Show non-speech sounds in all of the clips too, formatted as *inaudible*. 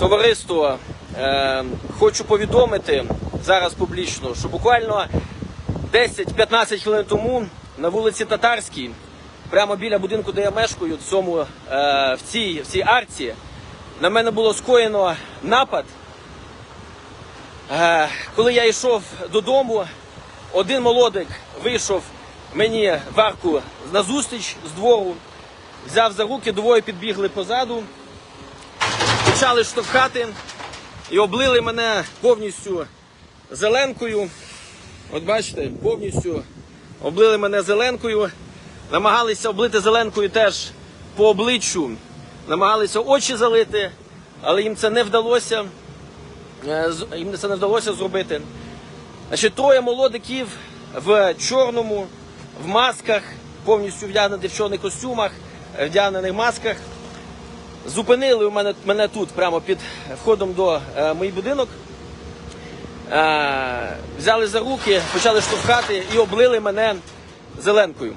Товариство, е, хочу повідомити зараз публічно, що буквально 10-15 хвилин тому на вулиці Татарській, прямо біля будинку, де я мешкаю, цьому, е, в, цій, в цій арці, на мене було скоєно напад. Е, коли я йшов додому, один молодик вийшов мені в арку назустріч з двору, взяв за руки, двоє підбігли позаду, почали штовхати і облили мене повністю зеленкою. От бачите, повністю облили мене зеленкою, намагалися облити зеленкою теж по обличчю, намагалися очі залити, але їм це не вдалося. Е, Їм це не вдалося зробити. Значить, троє молодиків в чорному, в масках, повністю вдягнені в чорних костюмах, е, вдягнених масках. Зупинили у мене, мене тут, прямо під входом до е, мій будинок. Е, взяли за руки, почали штовхати і облили мене зеленкою.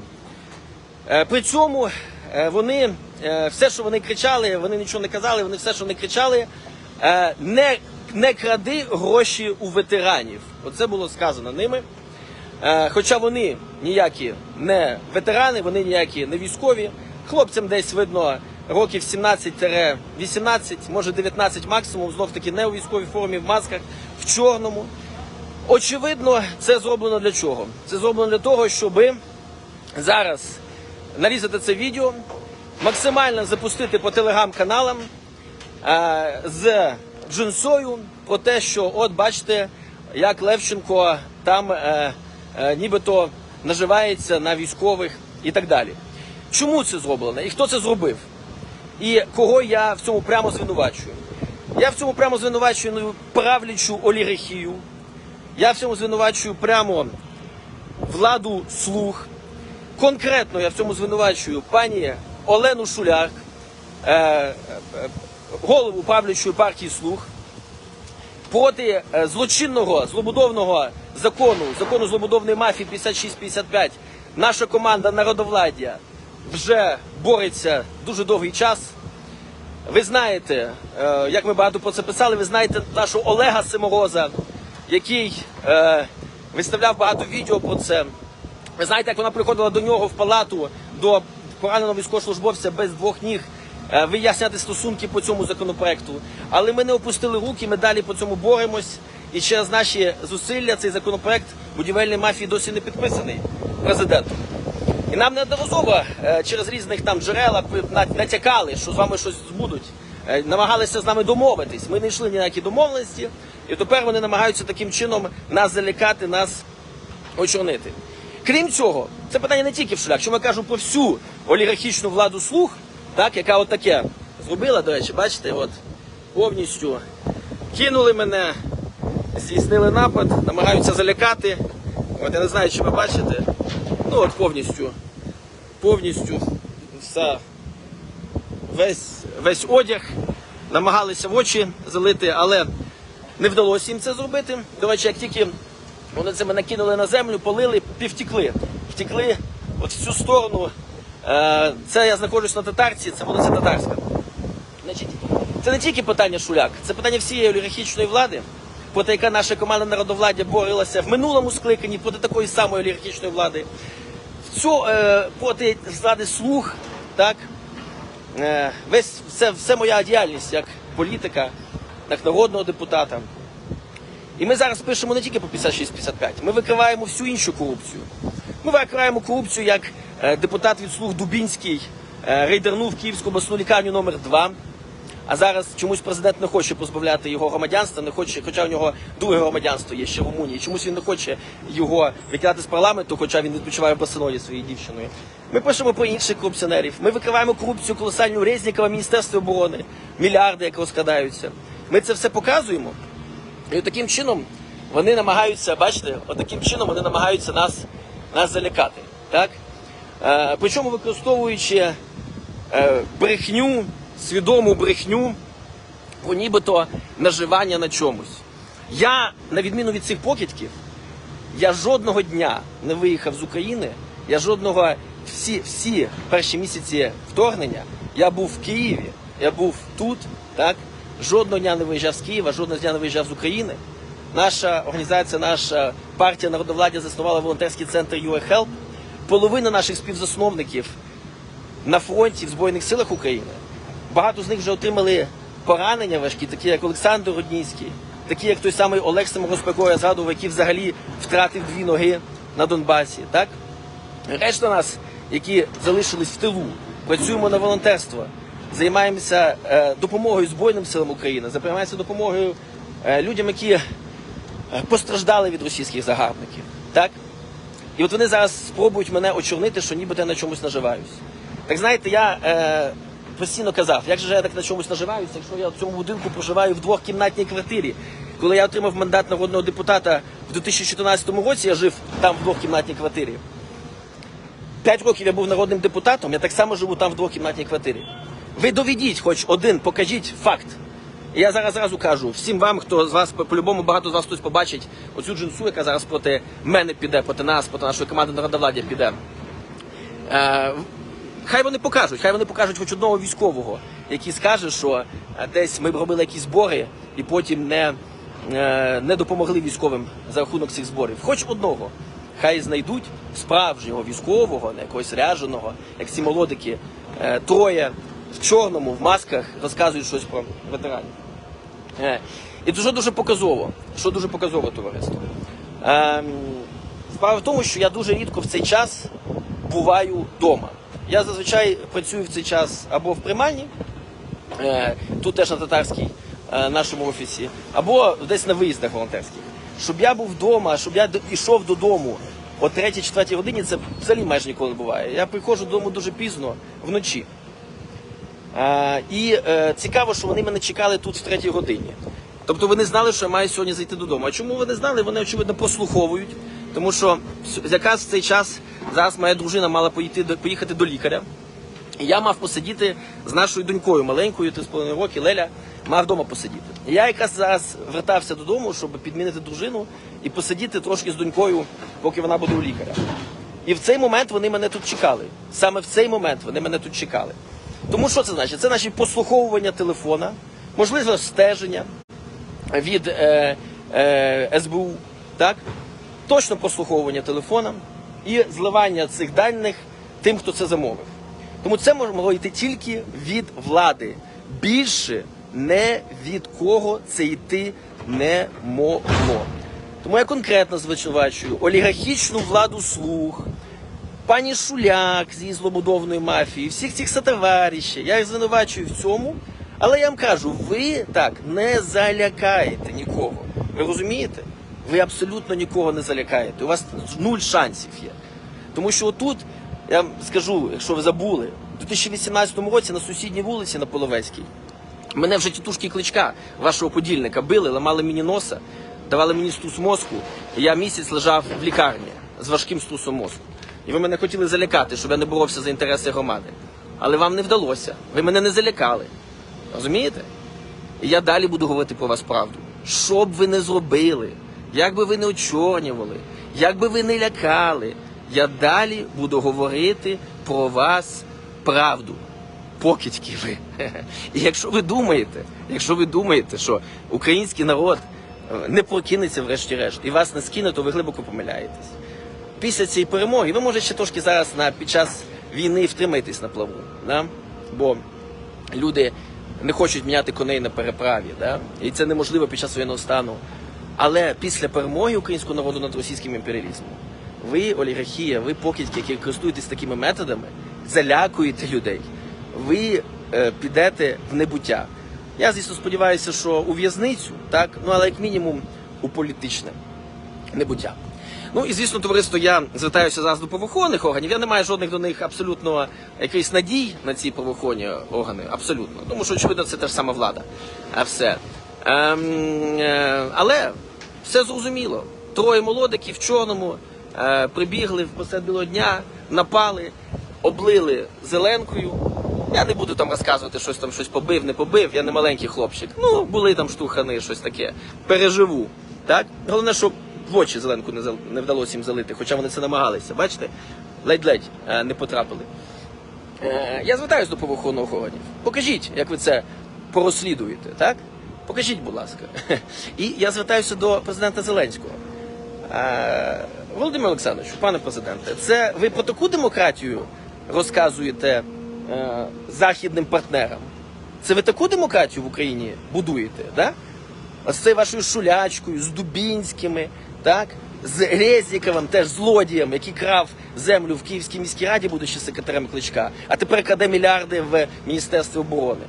Е, При цьому е, вони е, все, що вони кричали, вони нічого не казали, вони все, що вони кричали, е, не, не кради гроші у ветеранів. Оце було сказано ними. Е, Хоча вони ніякі не ветерани, вони ніякі не військові. Хлопцям десь видно років 17-18, може 19 максимум, знов таки не у військовій формі, в масках, в чорному. Очевидно, це зроблено для чого? Це зроблено для того, щоби зараз нарізати це відео, максимально запустити по телеграм-каналам е, з джинсою про те, що от бачите, як Левченко там е, е, нібито наживається на військових і так далі. Чому це зроблено і хто це зробив? І кого я в цьому прямо звинувачую? Я в цьому прямо звинувачую ну, правлячу олігархію. Я в цьому звинувачую прямо владу слуг. Конкретно я в цьому звинувачую пані Олену Шуляк, е, е, голову правлячої партії слуг, проти е, злочинного злобудовного закону, закону злобудовної мафії 56-55, наша команда народовладдя вже бореться дуже довгий час. Ви знаєте, е, як ми багато про це писали, ви знаєте нашого Олега Симороза, який е, виставляв багато відео про це. Ви знаєте, як вона приходила до нього в палату до пораненого військовослужбовця без двох ніг е, виясняти стосунки по цьому законопроекту. Але ми не опустили руки, ми далі по цьому боремось. І через наші зусилля цей законопроект будівельної мафії досі не підписаний президентом. І нам неодноразово е, через різних там джерела натякали, що з вами щось збудуть. Е, Намагалися з нами домовитись. Ми не йшли ніякі домовленості, і тепер вони намагаються таким чином нас залякати, нас очорнити. Крім цього, це питання не тільки в шлях. Що ми кажемо про всю олігархічну владу слуг, так, яка от таке зробила, до речі, бачите, от повністю кинули мене, здійснили напад, намагаються залякати. От я не знаю, чи ви бачите. Ну от повністю, повністю вся, весь, весь одяг намагалися в очі залити, але не вдалося їм це зробити. До речі, як тільки вони це мене на землю, полили, півтікли. Втікли от в цю сторону. Е, Це я знаходжусь на татарці, це вулиця Татарська. Це не тільки питання Шуляк, це питання всієї олігархічної влади, проти яка наша команда народовладдя боролася в минулому скликанні проти такої самої олігархічної влади. Цю, е, проти влади слуг, так, е, весь, все, все моя діяльність як політика, як народного депутата. І ми зараз пишемо не тільки по 56-55, ми викриваємо всю іншу корупцію. Ми викриваємо корупцію, як е, депутат від слуг Дубінський е, рейдернув Київську обласну лікарню номер 2 а зараз чомусь президент не хоче позбавляти його громадянства, не хоче, хоча у нього друге громадянство є ще в Румунії. Чомусь він не хоче його викидати з парламенту, хоча він відпочиває в Барселоні своєю дівчиною. Ми пишемо про інших корупціонерів. Ми викриваємо корупцію колосальну Резнікова, Міністерства оборони, мільярди, як розкрадаються. Ми це все показуємо. І таким чином вони намагаються, бачите, от таким чином вони намагаються нас, нас залякати. Так? Е, причому використовуючи е, брехню, свідому брехню про нібито наживання на чомусь. Я, на відміну від цих покидьків, я жодного дня не виїхав з України. Я жодного всі, всі перші місяці вторгнення я був в Києві, я був тут, так? жодного дня не виїжджав з Києва, жодного дня не виїжджав з України. Наша організація, наша партія народовладдя заснувала волонтерський центр UA Help. Половина наших співзасновників на фронті в Збройних силах України. Багато з них вже отримали поранення важкі, такі як Олександр Рудніцький, такі як той самий Олег Саморозпеко, я згадував, який взагалі втратив дві ноги на Донбасі. Так? Решта нас, які залишились в тилу, працюємо на волонтерство, займаємося е, допомогою Збройним силам України, займаємося допомогою е, людям, які е, постраждали від російських загарбників. Так? І от вони зараз спробують мене очорнити, що нібито я на чомусь наживаюсь. Так знаєте, я е, постійно казав, як же я так на чомусь наживаюся, якщо я в цьому будинку проживаю в двохкімнатній квартирі. Коли я отримав мандат народного депутата в 2014 році, я жив там в двохкімнатній квартирі. П'ять років я був народним депутатом, я так само живу там в двохкімнатній квартирі. Ви доведіть хоч один, покажіть факт. І я зараз зразу кажу всім вам, хто з вас по- по-любому багато з вас хтось побачить оцю джинсу, яка зараз проти мене піде, проти нас, проти нашої команди народовладдя піде. Е, хай вони покажуть, хай вони покажуть хоч одного військового, який скаже, що е, десь ми б робили якісь збори і потім не, е, не допомогли військовим за рахунок цих зборів. Хоч одного. Хай знайдуть справжнього військового, не якогось ряженого, як ці молодики, е, троє в чорному, в масках розказують щось про ветеранів. І дуже дуже показово, що дуже показово товариство. Ем, Справа в тому, що я дуже рідко в цей час буваю вдома. Я зазвичай працюю в цей час або в приймальні, е, тут теж на татарській е, нашому офісі, або десь на виїздах волонтерських. Щоб я був вдома, щоб я йшов додому о 3-4 годині, це взагалі майже ніколи не буває. Я приходжу додому дуже пізно вночі. А, і е, цікаво, що вони мене чекали тут в третій годині. Тобто вони знали, що я маю сьогодні зайти додому. А чому вони знали? Вони, очевидно, прослуховують. Тому що якраз в цей час зараз моя дружина мала поїти, поїхати до лікаря. І я мав посидіти з нашою донькою маленькою, 3,5 роки, Леля, мав вдома посидіти. І я якраз зараз вертався додому, щоб підмінити дружину і посидіти трошки з донькою, поки вона буде у лікаря. І в цей момент вони мене тут чекали. Саме в цей момент вони мене тут чекали. Тому що це значить? Це значить послуховування телефона, можливо, стеження від е, е, СБУ, так? Точно прослуховування телефона і зливання цих даних тим, хто це замовив. Тому це могло йти тільки від влади. Більше не від кого це йти не могло. Тому я конкретно звинувачую олігархічну владу слуг, пані Шуляк з її злобудовної мафії, всіх цих сотоварищів. Я їх звинувачую в цьому. Але я вам кажу, ви так не залякаєте нікого. Ви розумієте? Ви абсолютно нікого не залякаєте. У вас нуль шансів є. Тому що отут, я вам скажу, якщо ви забули, у 2018 році на сусідній вулиці на Половецькій Мене вже тітушки кличка вашого подільника били, ламали мені носа, давали мені стус мозку. Я місяць лежав в лікарні з важким стусом мозку. І ви мене хотіли залякати, щоб я не боровся за інтереси громади. Але вам не вдалося. Ви мене не залякали. Розумієте? І я далі буду говорити про вас правду. Що б ви не зробили, як би ви не очорнювали, як би ви не лякали, я далі буду говорити про вас правду. Покидьки ви. І якщо ви думаєте, якщо ви думаєте, що український народ е, не прокинеться врешті-решт і вас не скине, то ви глибоко помиляєтесь. Після цієї перемоги ви може ще трошки зараз на під час війни втримаєтесь на плаву, да? бо люди не хочуть міняти коней на переправі, да? і це неможливо під час воєнного стану. Але після перемоги українського народу над російським імперіалізмом, ви, олігархія, ви покидьки, які користуєтесь такими методами, залякуєте людей, ви е, підете в небуття. Я, звісно, сподіваюся, що у в'язницю, так, ну але як мінімум у політичне небуття. Ну і звісно, товариство, я звертаюся зараз до правоохоронних органів. Я не маю жодних до них абсолютно якихось надій на ці правоохоронні органи. Абсолютно. Тому що, очевидно, це та ж сама влада. А все. Ем, е, але все зрозуміло. Троє молодиків в чорному е, прибігли посеред білого дня, напали, облили зеленкою. Я не буду там розказувати, щось там щось побив, не побив. Я не маленький хлопчик. Ну, були там штухани, щось таке. Переживу. Так? Головне, щоб в очі зеленку не, зал- не вдалося їм залити, хоча вони це намагалися. Бачите? Ледь-ледь е, не потрапили. Е, я звертаюся до правоохоронних органів. Покажіть, як ви це порозслідуєте, так? Покажіть, будь ласка. *laughs* І я звертаюся до президента Зеленського. Володимир Олександрович, пане президенте, це ви про таку демократію розказуєте е, західним партнерам? Це ви таку демократію в Україні будуєте, да? Ось це вашою шулячкою, з Дубінськими, так? З Резніковим, теж злодієм, який крав землю в Київській міській раді, будучи секретарем кличка, а тепер краде мільярди в Міністерстві оборони.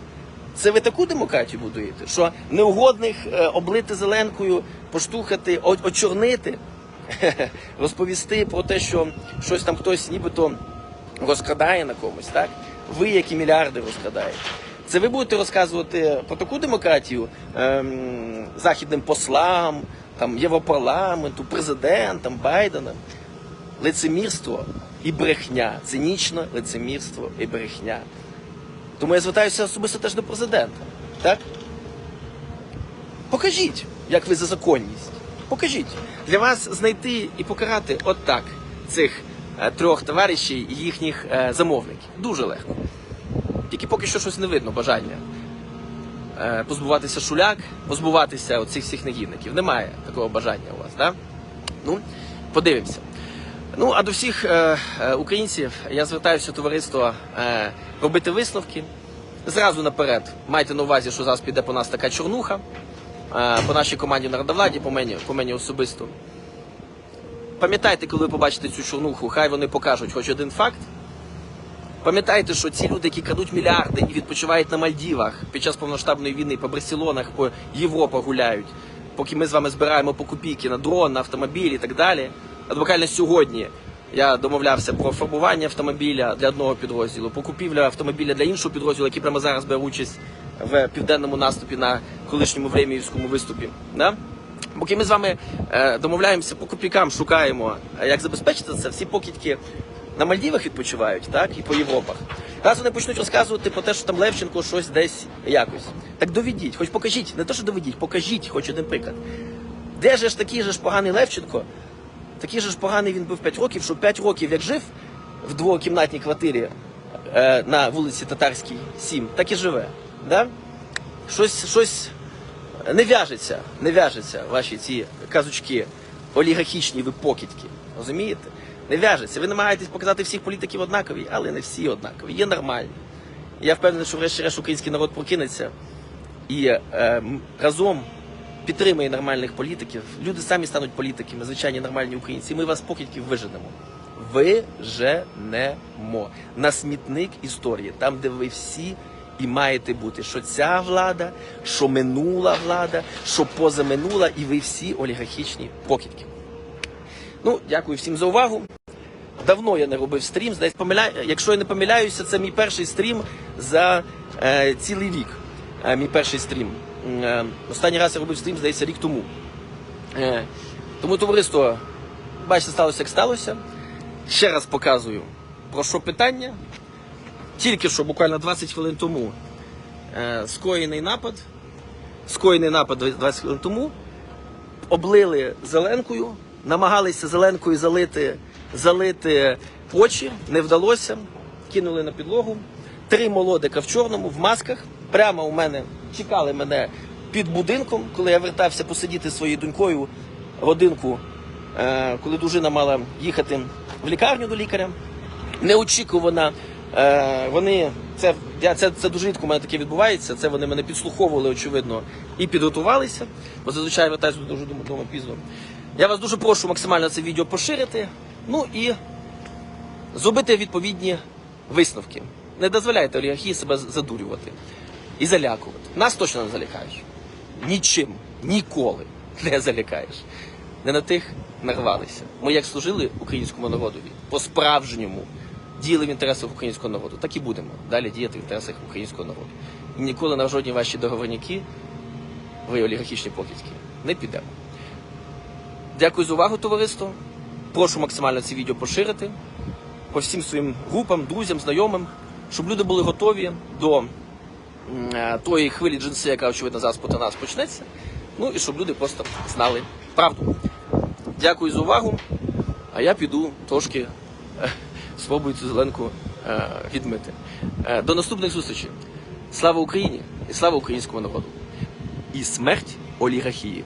Це ви таку демократію будуєте? Що неугодних е, облити зеленкою, поштухати, очорнити, *laughs* розповісти про те, що щось там хтось нібито розкрадає на комусь, так? Ви які мільярди розкрадаєте. Це ви будете розказувати про таку демократію ем, західним послам, там, Європарламенту, президентам, Байденам. Лицемірство і брехня. Цинічне лицемірство і брехня. Тому я звертаюся особисто теж до президента. Так? Покажіть, як ви за законність. Покажіть. Для вас знайти і покарати от цих е, трьох товаришів і їхніх е, замовників. Дуже легко. Тільки поки що щось не видно бажання. Е, позбуватися шуляк, позбуватися оцих всіх негідників. Немає такого бажання у вас, так? Ну, подивимося. Ну, а до всіх е, е, українців я звертаюся товариство е, робити висновки. Зразу наперед майте на увазі, що зараз піде по нас така чорнуха, е, по нашій команді народовладі, по мені, по мені особисто. Пам'ятайте, коли ви побачите цю чорнуху, хай вони покажуть хоч один факт. Пам'ятайте, що ці люди, які крадуть мільярди і відпочивають на Мальдівах під час повноштабної війни по Барселонах, по Європах гуляють, поки ми з вами збираємо по копійки на дрон, на автомобіль і так далі. Буквально сьогодні я домовлявся про фарбування автомобіля для одного підрозділу, по купівлю автомобіля для іншого підрозділу, який прямо зараз бере участь в південному наступі на колишньому Времіївському виступі. Да? Поки ми з вами е, домовляємося по копійкам, шукаємо, е, як забезпечити це, всі покидьки на Мальдівах відпочивають, так, і по Європах. Раз вони почнуть розказувати про те, що там Левченко щось десь якось. Так доведіть, хоч покажіть, не те, що доведіть, покажіть хоч один приклад. Де же ж такий же ж поганий Левченко, такий же ж поганий він був 5 років, що 5 років як жив в двокімнатній квартирі е, на вулиці Татарській 7, так і живе. Да? Щось, щось не в'яжеться, не в'яжеться ваші ці казочки, олігархічні ви покидьки. Розумієте? Не в'яжеться. Ви намагаєтесь показати всіх політиків однакові, але не всі однакові. Є нормальні. Я впевнений, що врешті-решт український народ прокинеться і е, разом підтримує нормальних політиків. Люди самі стануть політиками, звичайні нормальні українці. Ми вас покидьків виженемо. Виженемо на смітник історії, там, де ви всі і маєте бути, що ця влада, що минула влада, що позаминула, і ви всі олігархічні покидьки. Ну, дякую всім за увагу. Давно я не робив стрім. Десь помиляю, якщо я не помиляюся, це мій перший стрім за е, цілий рік. Е, мій перший стрім. Е, останній раз я робив стрім, здається, рік тому. Е, тому товариство, бачите, сталося як сталося. Ще раз показую, про що питання. Тільки що буквально 20 хвилин тому е, скоєний напад. Скоєний напад 20 хвилин тому. Облили зеленкою, намагалися зеленкою залити, залити очі, не вдалося. Кинули на підлогу. Три молодика в чорному, в масках. Прямо у мене чекали мене під будинком, коли я вертався посидіти своєю донькою годинку, е, коли дружина мала їхати в лікарню до лікаря. Неочікувано е, вони це, я, це, це дуже рідко у мене таке відбувається. Це вони мене підслуховували, очевидно, і підготувалися. Бо зазвичай вертаюся дуже дома пізно. Я вас дуже прошу максимально це відео поширити. Ну і зробити відповідні висновки. Не дозволяйте олігархії себе задурювати і залякувати. Нас точно не залякаєш. Нічим, ніколи не залякаєш. Не на тих нарвалися. Ми як служили українському народові по-справжньому діяли в інтересах українського народу, так і будемо далі діяти в інтересах українського народу. І ніколи на жодні ваші договорняки, ви олігархічні покидьки, не підемо. Дякую за увагу, товариство. Прошу максимально це відео поширити по всім своїм групам, друзям, знайомим, щоб люди були готові до тої хвилі джинси, яка очевидно зараз проти нас почнеться. Ну і щоб люди просто знали правду. Дякую за увагу. А я піду трошки е, спробую цю зеленку е, відмити. Е, До наступних зустрічей. Слава Україні! і слава українському народу. І смерть олігархії.